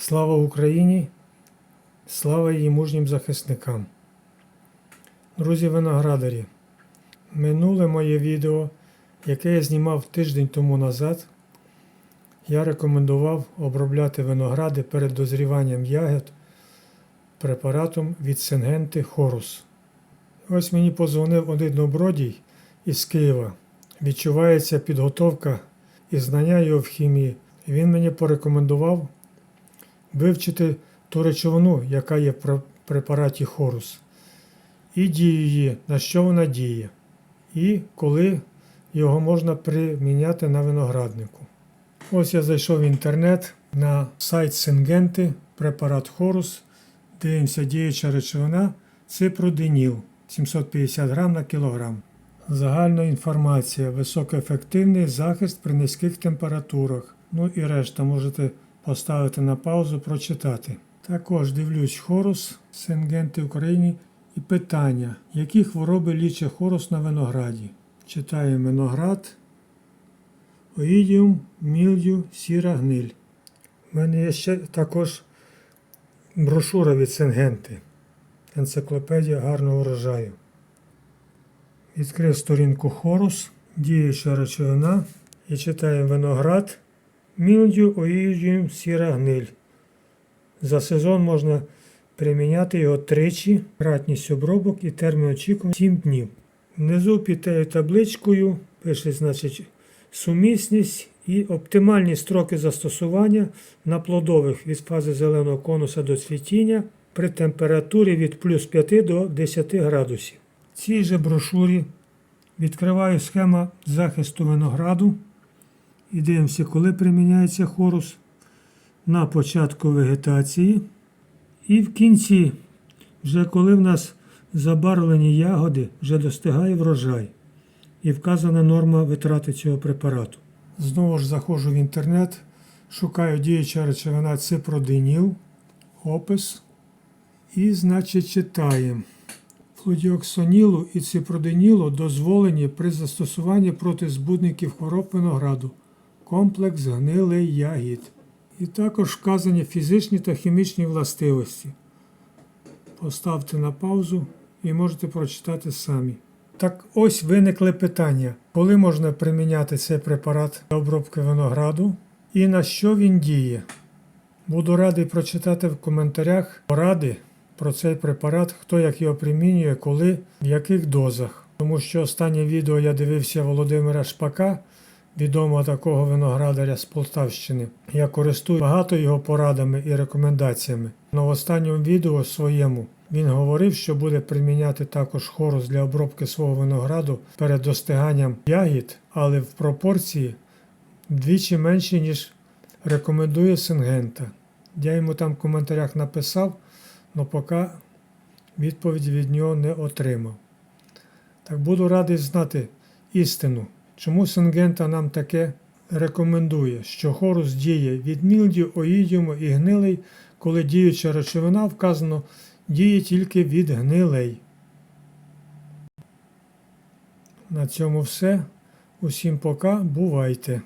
Слава Україні! Слава її мужнім захисникам. Друзі виноградарі, минуле моє відео, яке я знімав тиждень тому назад, я рекомендував обробляти виногради перед дозріванням ягід препаратом від Сингенти Хорус. Ось мені позвонив один добродій із Києва. Відчувається підготовка і знання його в хімії. Він мені порекомендував вивчити ту речовину, яка є в препараті Хорус, і дію її, на що вона діє, і коли його можна приміняти на винограднику. Ось я зайшов в інтернет на сайт Сингенти, препарат Хорус, дивимося діюча речовина ципроденіл 750 грам на кілограм. Загальна інформація, високоефективний захист при низьких температурах. Ну і решта можете поставити на паузу, прочитати. Також дивлюсь хорус, Сингенти в Україні і питання, які хвороби лічить хорус на винограді. Читаю виноград, оїдіум, мілдю, сіра гниль. У мене є ще також брошура від Сингенти. Енциклопедія гарного врожаю. Відкрив сторінку Хорус, діюча речовина і читаю виноград, мілдю, оїжджуєм, сіра гниль. За сезон можна приміняти його тричі, кратність обробок і термін очікування 7 днів. Внизу під тією табличкою пише, значить, сумісність і оптимальні строки застосування на плодових від фази зеленого конуса до цвітіння при температурі від плюс 5 до 10 градусів. В цій же брошурі відкриваю схема захисту винограду і дивимося, коли приміняється хорус на початку вегетації. І в кінці, вже коли в нас забарвлені ягоди, вже достигає врожай. І вказана норма витрати цього препарату. Знову ж заходжу в інтернет, шукаю діюча речовина ципроденіл, опис. І, значить, читаємо. Флудіоксонілу і ципроденілу дозволені при застосуванні проти збудників хвороб винограду, комплекс гнилий ягід. І також вказані фізичні та хімічні властивості. Поставте на паузу і можете прочитати самі. Так ось виникли питання, коли можна приміняти цей препарат для обробки винограду і на що він діє. Буду радий прочитати в коментарях поради про цей препарат, хто як його примінює, коли, в яких дозах. Тому що останнє відео я дивився Володимира Шпака, відомого такого виноградаря з Полтавщини. Я користую багато його порадами і рекомендаціями. В останньому відео своєму він говорив, що буде приміняти також хорус для обробки свого винограду перед достиганням ягід, але в пропорції вдвічі менші, ніж рекомендує Сингента. Я йому там в коментарях написав, але поки відповіді від нього не отримав. Так буду радий знати істину, чому Сингента нам таке рекомендує, що хорус діє від мілдю, оїдіуму і гнилий, коли діюча речовина вказано діє тільки від гнилей. На цьому все. Усім пока, бувайте!